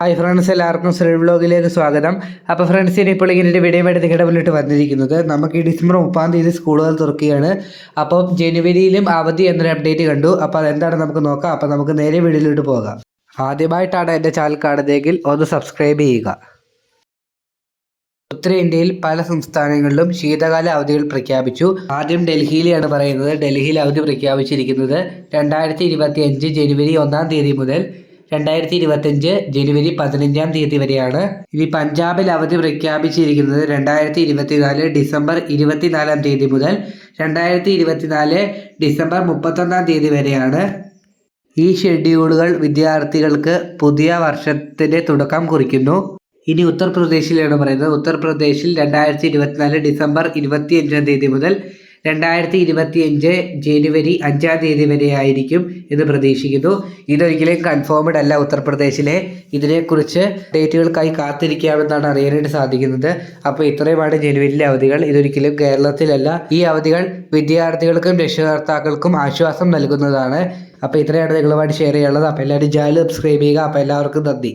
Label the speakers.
Speaker 1: Hi friends എല്ലാവർക്കും ശ്രീ വ്ലോഗിലേക്ക് സ്വാഗതം. അപ്പോൾ ഫ്രണ്ട്സ് ഇനി ഇപ്പോൾ ഇങ്ങനെ ഒരു വീഡിയോ ആയിട്ട് നിങ്ങളുടെ മുന്നിട്ട് വന്നിരിക്കുന്നത് നമുക്ക് ഈ ഡിസംബർ മുപ്പാം തീയതി സ്കൂളുകൾ തുറക്കുകയാണ്. അപ്പോൾ ജനുവരിയിലും അവധി എന്നൊരു അപ്ഡേറ്റ് കണ്ടു. അപ്പോൾ അതെന്താണ് നമുക്ക് നോക്കാം. അപ്പോൾ നമുക്ക് നേരെ വീഡിയോയിലോട്ട് പോകാം. ആദ്യമായിട്ടാണ് എന്റെ ചാനൽ കാണുന്നതെങ്കിൽ ഒന്ന് സബ്സ്ക്രൈബ് ചെയ്യുക. ഉത്തരേന്ത്യയിൽ പല സംസ്ഥാനങ്ങളിലും ശീതകാല അവധികൾ പ്രഖ്യാപിച്ചു. ആദ്യം ഡൽഹിയിലാണ് പറയുന്നത്. ഡൽഹിയിൽ അവധി പ്രഖ്യാപിച്ചിരിക്കുന്നത് രണ്ടായിരത്തി ജനുവരി ഒന്നാം തീയതി മുതൽ. രണ്ടായിരത്തി ഇരുപത്തിയഞ്ച് ജനുവരി പതിനഞ്ചാം തീയതി വരെയാണ്. ഇനി പഞ്ചാബിൽ അവധി പ്രഖ്യാപിച്ചിരിക്കുന്നത് രണ്ടായിരത്തി ഇരുപത്തിനാല് ഡിസംബർ ഇരുപത്തിനാലാം തീയതി മുതൽ രണ്ടായിരത്തി ഇരുപത്തിനാല് ഡിസംബർ മുപ്പത്തൊന്നാം തീയതി വരെയാണ്. ഈ ഷെഡ്യൂളുകൾ വിദ്യാർത്ഥികൾക്ക് പുതിയ വർഷത്തിന്റെ തുടക്കം കുറിക്കുന്നു. ഇനി ഉത്തർപ്രദേശിലാണ് പറയുന്നത്. ഉത്തർപ്രദേശിൽ രണ്ടായിരത്തി ഇരുപത്തിനാല് ഡിസംബർ ഇരുപത്തി അഞ്ചാം തീയതി മുതൽ രണ്ടായിരത്തി ഇരുപത്തി അഞ്ച് ജനുവരി അഞ്ചാം തീയതി വരെ ആയിരിക്കും എന്ന് പ്രതീക്ഷിക്കുന്നു. ഇതൊരിക്കലും കൺഫേംഡ് അല്ല ഉത്തർപ്രദേശിലെ. ഇതിനെക്കുറിച്ച് ഡേറ്റുകൾക്കായി കാത്തിരിക്കാമെന്നാണ് അറിയാനായിട്ട് സാധിക്കുന്നത്. അപ്പോൾ ഇത്രയുമാണ് ജനുവരിയിലെ അവധികൾ. ഇതൊരിക്കലും കേരളത്തിലല്ല. ഈ അവധികൾ വിദ്യാർത്ഥികൾക്കും രക്ഷകർത്താക്കൾക്കും ആശ്വാസം നൽകുന്നതാണ്. അപ്പോൾ ഇത്രയാണ് നിങ്ങളുമായിട്ട് ഷെയർ ചെയ്യാനുള്ളത്. അപ്പോൾ എല്ലാവരും ചാനൽ സബ്സ്ക്രൈബ് ചെയ്യുക. അപ്പോൾ എല്ലാവർക്കും നന്ദി.